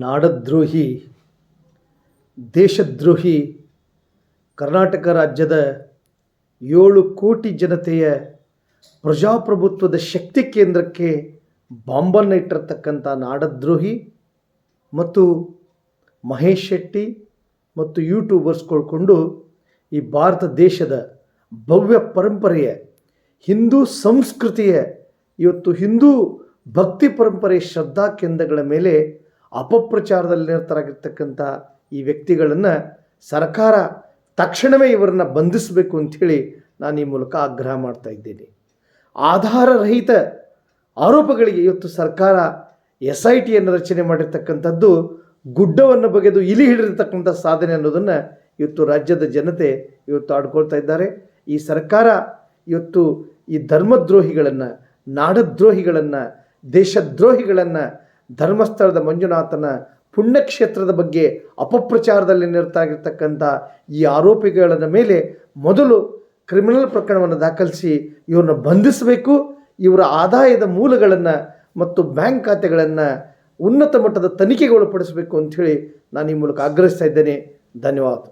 ನಾಡದ್ರೋಹಿ, ದೇಶದ್ರೋಹಿ, ಕರ್ನಾಟಕ ರಾಜ್ಯದ ಏಳು ಕೋಟಿ ಜನತೆಯ ಪ್ರಜಾಪ್ರಭುತ್ವದ ಶಕ್ತಿ ಕೇಂದ್ರಕ್ಕೆ ಬಾಂಬನ್ನು ಇಟ್ಟಿರತಕ್ಕಂಥ ನಾಡದ್ರೋಹಿ ಮತ್ತು ಮಹೇಶ್ ಶೆಟ್ಟಿ ಮತ್ತು ಯೂಟ್ಯೂಬರ್ಸ್ ಕೊಳ್ಕೊಂಡು ಈ ಭಾರತ ದೇಶದ ಭವ್ಯ ಪರಂಪರೆಯ ಹಿಂದೂ ಸಂಸ್ಕೃತಿಯ ಇವತ್ತು ಹಿಂದೂ ಭಕ್ತಿ ಪರಂಪರೆ ಶ್ರದ್ಧಾ ಕೇಂದ್ರಗಳ ಮೇಲೆ ಅಪಪ್ರಚಾರದಲ್ಲಿ ನಿರತರಾಗಿರ್ತಕ್ಕಂಥ ಈ ವ್ಯಕ್ತಿಗಳನ್ನು ಸರ್ಕಾರ ತಕ್ಷಣವೇ ಇವರನ್ನು ಬಂಧಿಸಬೇಕು ಅಂಥೇಳಿ ನಾನು ಈ ಮೂಲಕ ಆಗ್ರಹ ಮಾಡ್ತಾ ಇದ್ದೇನೆ. ಆಧಾರರಹಿತ ಆರೋಪಗಳಿಗೆ ಇವತ್ತು ಸರ್ಕಾರ ಎಸ್ ಐ ಟಿಯನ್ನು ರಚನೆ ಮಾಡಿರ್ತಕ್ಕಂಥದ್ದು ಗುಡ್ಡವನ್ನು ಬಗೆದು ಇಲಿ ಹಿಡಿದಿರ್ತಕ್ಕಂಥ ಸಾಧನೆ ಅನ್ನೋದನ್ನು ಇವತ್ತು ರಾಜ್ಯದ ಜನತೆ ಇವತ್ತು ಆಡ್ಕೊಳ್ತಾ ಇದ್ದಾರೆ. ಈ ಸರ್ಕಾರ ಇವತ್ತು ಈ ಧರ್ಮದ್ರೋಹಿಗಳನ್ನು, ನಾಡದ್ರೋಹಿಗಳನ್ನು, ದೇಶದ್ರೋಹಿಗಳನ್ನು ಧರ್ಮಸ್ಥಳದ ಮಂಜುನಾಥನ ಪುಣ್ಯಕ್ಷೇತ್ರದ ಬಗ್ಗೆ ಅಪಪ್ರಚಾರದಲ್ಲಿ ನಿರತಾಗಿರ್ತಕ್ಕಂಥ ಈ ಆರೋಪಿಗಳ ಮೇಲೆ ಮೊದಲು ಕ್ರಿಮಿನಲ್ ಪ್ರಕರಣವನ್ನು ದಾಖಲಿಸಿ ಇವ್ರನ್ನ ಬಂಧಿಸಬೇಕು. ಇವರ ಆದಾಯದ ಮೂಲಗಳನ್ನು ಮತ್ತು ಬ್ಯಾಂಕ್ ಖಾತೆಗಳನ್ನು ಉನ್ನತ ಮಟ್ಟದ ತನಿಖೆಗೆ ಒಳಪಡಿಸಬೇಕು ಅಂಥೇಳಿ ನಾನು ಈ ಮೂಲಕ ಆಗ್ರಹಿಸ್ತಾ ಇದ್ದೇನೆ. ಧನ್ಯವಾದ